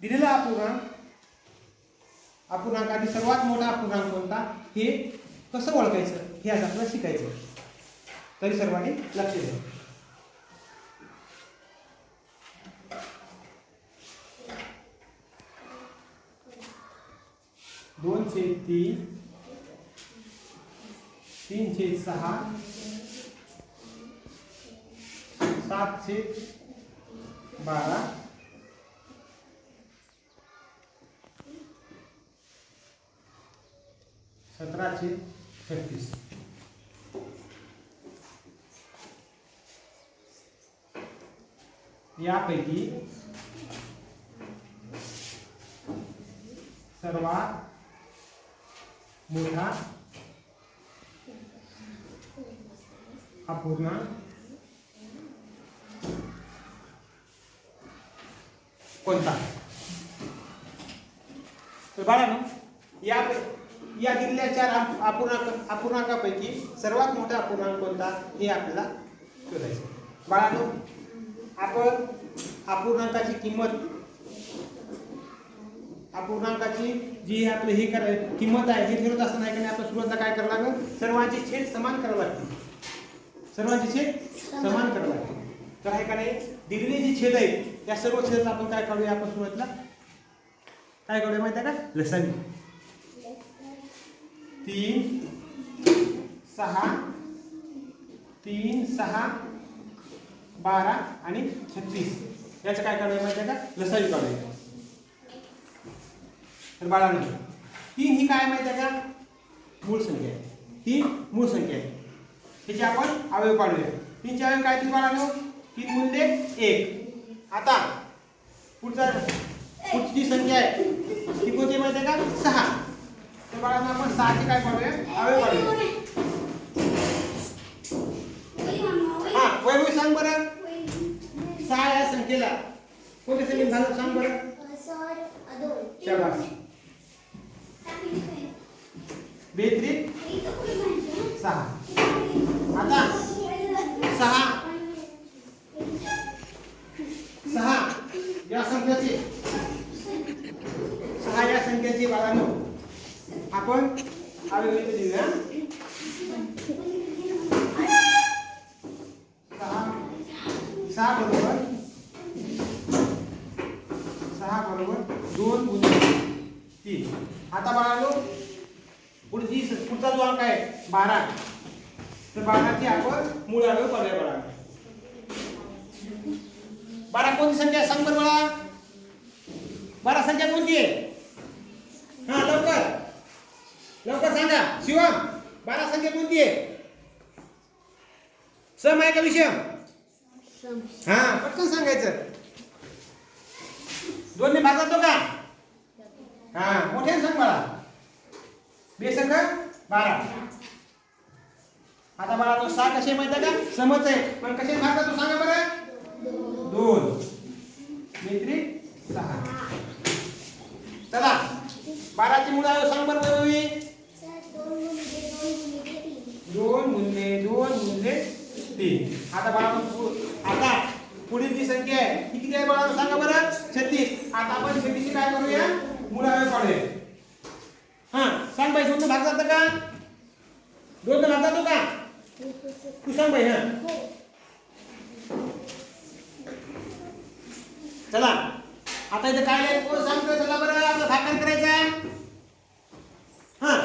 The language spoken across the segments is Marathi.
दिलेला अपूर्णांक. अपूर्णांक आधी सर्वात मोठा अपूर्णांक कोणता? हे कसं ओळखायचं? हे आज आपल्याला शिकायचं तरी सर्वांनी लक्ष द्या. दोन छेद तीन. तीन छेद सहा. सात छेद बारा. सतराशे छत्तीस. यापैकी सर्वात मोठा हा पूर्ण कोणता? तर ना या या दिलेल्या चार अप- अपूर्णांक अपूर्णांकापैकी सर्वात मोठा अपूर्णांक कोणता? हे आपल्याला शोधायचं. बाळांनो आपण अपूर्णांकाची किंमत अपूर्णांकाची जी आपलं हे कराय किंमत आहे हे ठरवत असताना की नाही? आपण सुरुवातीला काय करावं लागेल? सर्वांची छेद समान करावं लागते सर्वांची छेद समान. करावं लागते तर आहे का नाही? दिलेले जे छेद आहेत त्या सर्व छेदाचा आपण काय काढूया आपण सुरुवातीला काय काढूया माहिती आहे का? लसावी तीन सहा तीन सहा बारा आणि छत्तीस. याचं काय काढूया माहिती आहे का? लसावी काढूया तर बाळांनो तीन ही काय माहिती आहे का? मूळ संख्या आहे. तीन मूळ संख्या आहे. त्याचे आपण अवयव काढूया. तीनचे अवयव काय तीन बाळांनो? तीन मूल्य एक. आता पुढचा पुढची जी संख्या आहे ती कोणती माहिती आहे का? सहा. तर बाळांनो आपण सहाचे काय काढूया अवयव काढूया हा वैभवी सांग बरं. सहा या संख्येला. कोणत्या संख्येत झालं? सांग बरं. शाबास बेहतरीन सहा. आता? सहा. सहा. या संख्याची. सहा या संख्याची बाळांनो आपण अवयव इथे देऊया सहा. सहा बरोबर. सहा बरोबर. दोन गुणिले तीन. आता बघालो पुढची पुढचा जो अंक आहे बारा. तर बाराची आपण मूळ आलो पर्याय बाळा बारा कोणती संख्या सांग बरं बाळा बारा संख्या कोणती आहे? हा लवकर. लवकर सांगा. शिवम बारा संख्या कोणती आहे? सम आहे का विषम? हा पटकन सांगायचं. दोन्ही भाग जातो का? हा मोठ्याने सांग बाळा. बेसंग बारा. आता मला तो सहा कसे माहिती आहे का? समज आहे. पण कसे भाग जातो सांगा बरं. दोन. मैत्री सहा. चला. बाराची मुलं सांग बरं वैभवी. दोन गुणले दोन गुणले तीन आता बाळा आता पुढील जी संख्या आहे ती किती आहे बाळा? सांगा बरं. छत्तीस. आता आपण छत्तीसची काय करूया? मुळावे काढूया. हा सांग बाई दोन भाग जातं का? दोन भाग जातो का? तू सांग बाई हा. चला. आता इथे काय कोण सांगतोय? चला बरं. आपलं भागण करायचं? आहे हा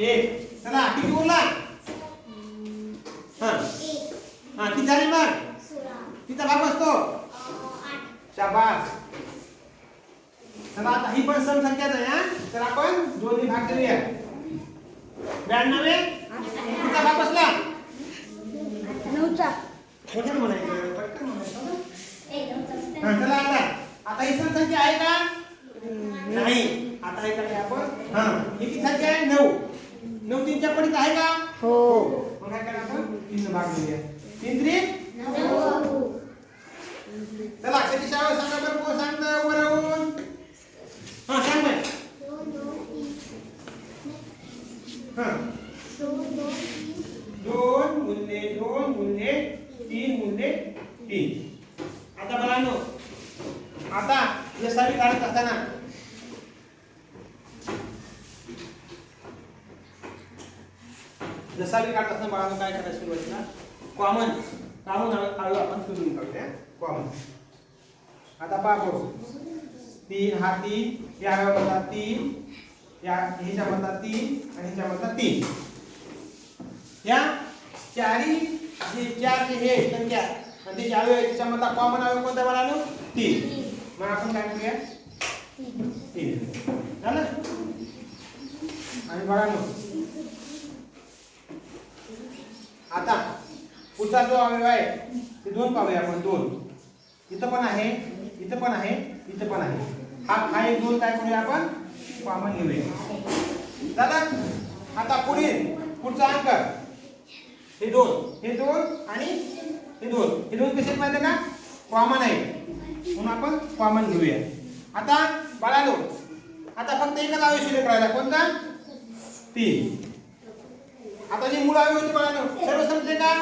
एक. चला किती उरला हा. हा किती झाली मग किती भाग बसतो? शाबास. चला आता ही पण सम संख्याच आहे हा. तर आपण दोन्ही भाग करूया. ब्याण्णवे? किती भाग बसला? मोठ्याने म्हणायचं पटकन म्हणायचं हा. चला आता. आता ही सम संख्या आहे का? नाही. आता काय आपण हा. ही किती संख्या आहे? नऊ. नऊ तीनच्या पडीत आहे का? हो. मग काय करा आपण? तीन भाग देऊया तीन त्रिक चला किती शाळा सांगा बरं कोण सांगतं वरवून हा सांग बाई हा दोन गुणले दोन गुणले तीन गुणले तीन आता बाळांनो आता लसावी काढत असताना लसावी काढत असताना बाळांनो काय करायचं सुरुवातीला? कॉमन कॉमन आळू आपण सुरून काढूया कॉमन आता पहा बघू तीन हा तीन या म्हणतात तीन या ह्याच्या म्हणतात तीन आणि ह्याच्या म्हणतात तीन. या चारी जे चार जे हे संख्या. आणि ते अवयव त्याच्यामधला कॉमन अवयव कोणता म्हणालो तीन. मग आपण काय करूया? तीन. झालं? आणि बाळांनो आता पुढचा जो अवयव आहे ते दोन पाहूया आपण दोन. इथं पण आहे इथं पण आहे इथं पण आहे. हा हा एक दोन काय करूया आपण? कॉमन घेऊया. दादा आता पुढील पुढचा अंक. हे दोन हे दोन आणि हे दोन. हे दोन कसे माहिती आहे का? कॉमन आहे म्हणून आपण कॉमन घेऊया. आता बाळालो आता फक्त एकच आयुष्य करायला कोणता? तीन. आता जे मूळ अवयव होते बाळानो सर्व संपले का?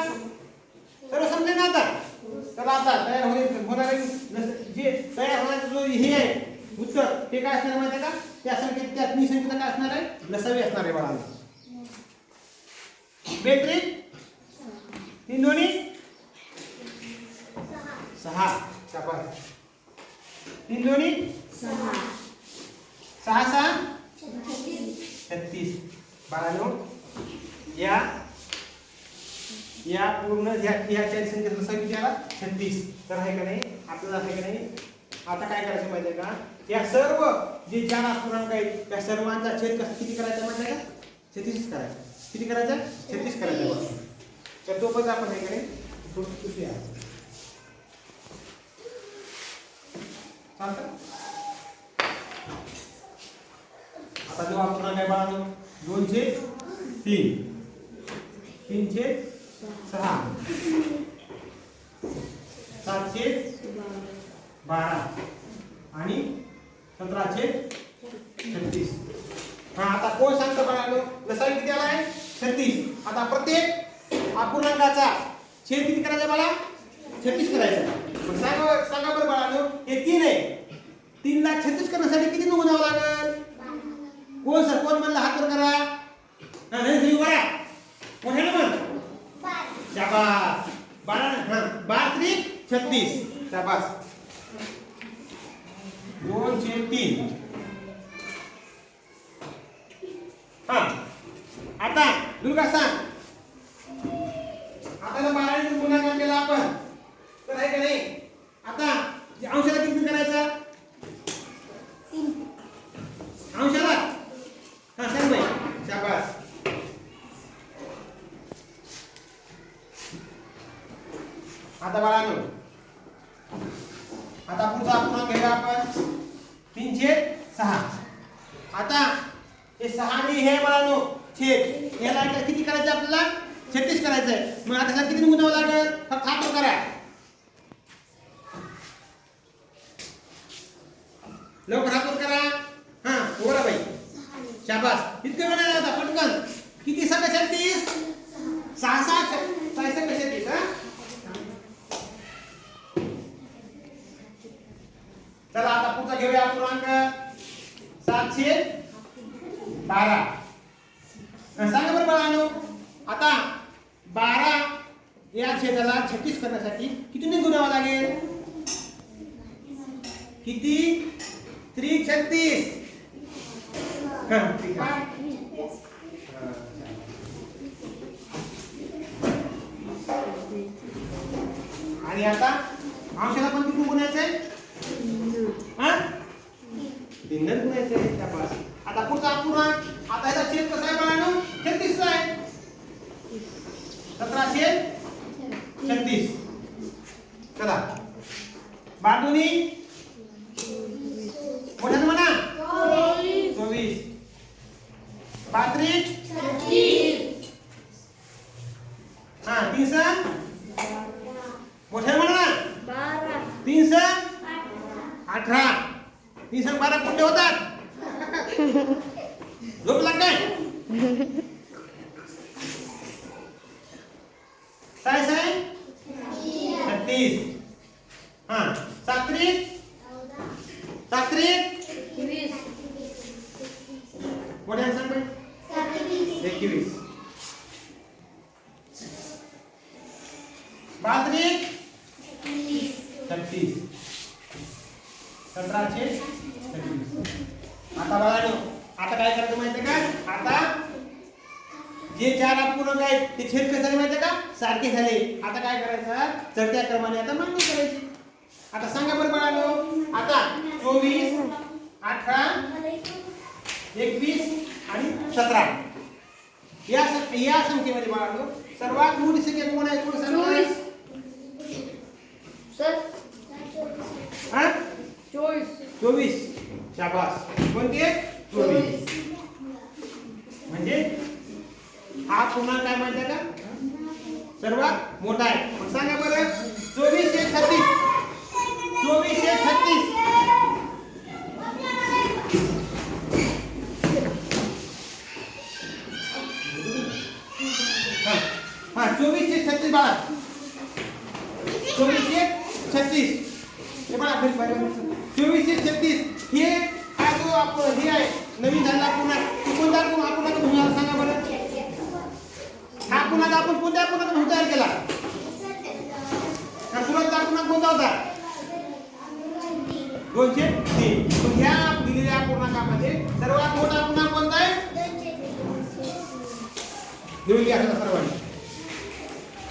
सर्व संपले ना आता? चला आता तयार होणे होणारे जे तयार होण्याचं जो हे आहे उत्तर ते काय असणार माहिती का? त्या संख्येत त्या तीन संख्येचं काय असणार आहे? लसावी असणार आहे बाळांनो बेट्रिक तीन दोन्ही? सहा. शाबास तीन दोन्ही? सहा. सहा सहा? छत्तीस. बाळांनो या. या पूर्ण ह्या ह्या संख्या आला? छत्तीस. तर आहे का नाही? आपल्याला आहे का नाही? आता काय करायचं माहिती आहे का? या सर्व जे चार अपूर्णांक आहेत त्या सर्वांचा छेद कसा किती करायचा माहिती आहे का? छत्तीस करायचा. किती करायचा? छत्तीस करायचा बघा. तर तो पण आपण हे का नाही? थोडं किती आहे? आता जो अपूर्णांक आहे बाळांनो दोनशे तीन. तीनशे सहा. सातशे बारा. आणि सतराशे छत्तीस. हा आता कोण सांगतो बाळांनो लसाई किती आला आहे? छत्तीस. आता प्रत्येक अपूर्णांकाचा छेद किती करायचा मला छत्तीस करायचा सांगा सांगा बरं बाळालो हे तीन आहे. तीन लाख छत्तीस करण्यासाठी किती नमुनावं लागेल? कोण सर? कोण म्हणलं हात करा? हा तुम्ही बरा शाबास. बारा हा बारा त्रिक छत्तीस. शाबास. दोनशे तीन. हा. आता दुर्गा सांग आता जर बाराने गुन्हा केला आपण तर आहे का नाही आता जे अंशाला किती करायचा अंशाला हा सांग बाई शाबास आता बाळांनो आता पुढचा अपूर्णांक घ्यायला आपण तीनशे सहा आता हे सहा आणि हे बाळांनो छेद याला काय किती करायचं आपल्याला? छत्तीस करायचं आहे मग आता ह्याला किती गुंतवावं लागेल? फक्त हात करा लवकर हात करा हा बोला बाई. शाबास. इतकं वेळ नाही होता पटकन. किती? संघ छत्तीस सहा सहा छ- सहा संघ छत्तीस हा? चला आता पुढचा घेऊया पूर्णांक सातशे बारा. सांगा बरं बाळांनो आता बारा या छेदाला छत्तीस करण्यासाठी किती ने गुणावं लागेल? किती? त्रि छत्तीस. आणि आता अंशाला पण किती गुणायचं आहे हा? तीनच गुणायचं आहे आता पुढचा अपूर्णांक आता याचा छेद कसा आहे बाळांनो छत्तीस आहे सतराशे छत्तीस चला बांधुनी मोठ्यानं म्हणा चोवीस पात्रिक हा तीन सण मोठ्यानं म्हणा ना तीन सण अठरा तीन सण बारा कुठे होतात झोप लागते काय साहेब छत्तीस हा सात्रिक सात्रिक वीस मोठ्या सांग बाई एकवीस बात्रिक छत्तीस सतराशे छत्तीस आता बघा नो, आता काय करायचं माहितीये का? आता जे चार अपूर्णांक आहेत ते छेद कसे झाले माहितीये का? सारखे झाले. आता काय करायचं? चढत्या क्रमाने आता मांडणी करायची. आता सांगा बरं बाळांनो. आता चोवीस अठरा एकवीस आणि सतरा. या या संख्येमध्ये बाळांनो सर्वात मोठी संख्या कोण आहे? कोण सांगा चोवीस सर हा? चोवीस. चोवीस. शाबास. आहे? चोवीस. म्हणजे? हा पुन्हा काय माहिती आहे का? सर्वात मोठा आहे. सांगा बरं चोवीस एक छत्तीस चोवीस एक छत्तीस हा हा चोवीस एक छत्तीस बाळा चोवीस एक छत्तीस हे बघा घरी बाहेर बघा. चोवीस एक छत्तीस हे हा जो आपण हे आहे नवीन झाला पुन्हा कोणता आपण आता सांगा बरं. हा पुन्हा आपण कोणत्या पुन्हा भूमी तयार केला? हा सुरुवातीचा पुन्हा कोणता होता? दोनशे तीन. मग ह्या दिलेल्या पूर्णांकामध्ये सर्वात मोठा पुन्हा कोणता आहे? लिहून घ्या सर्वांनी.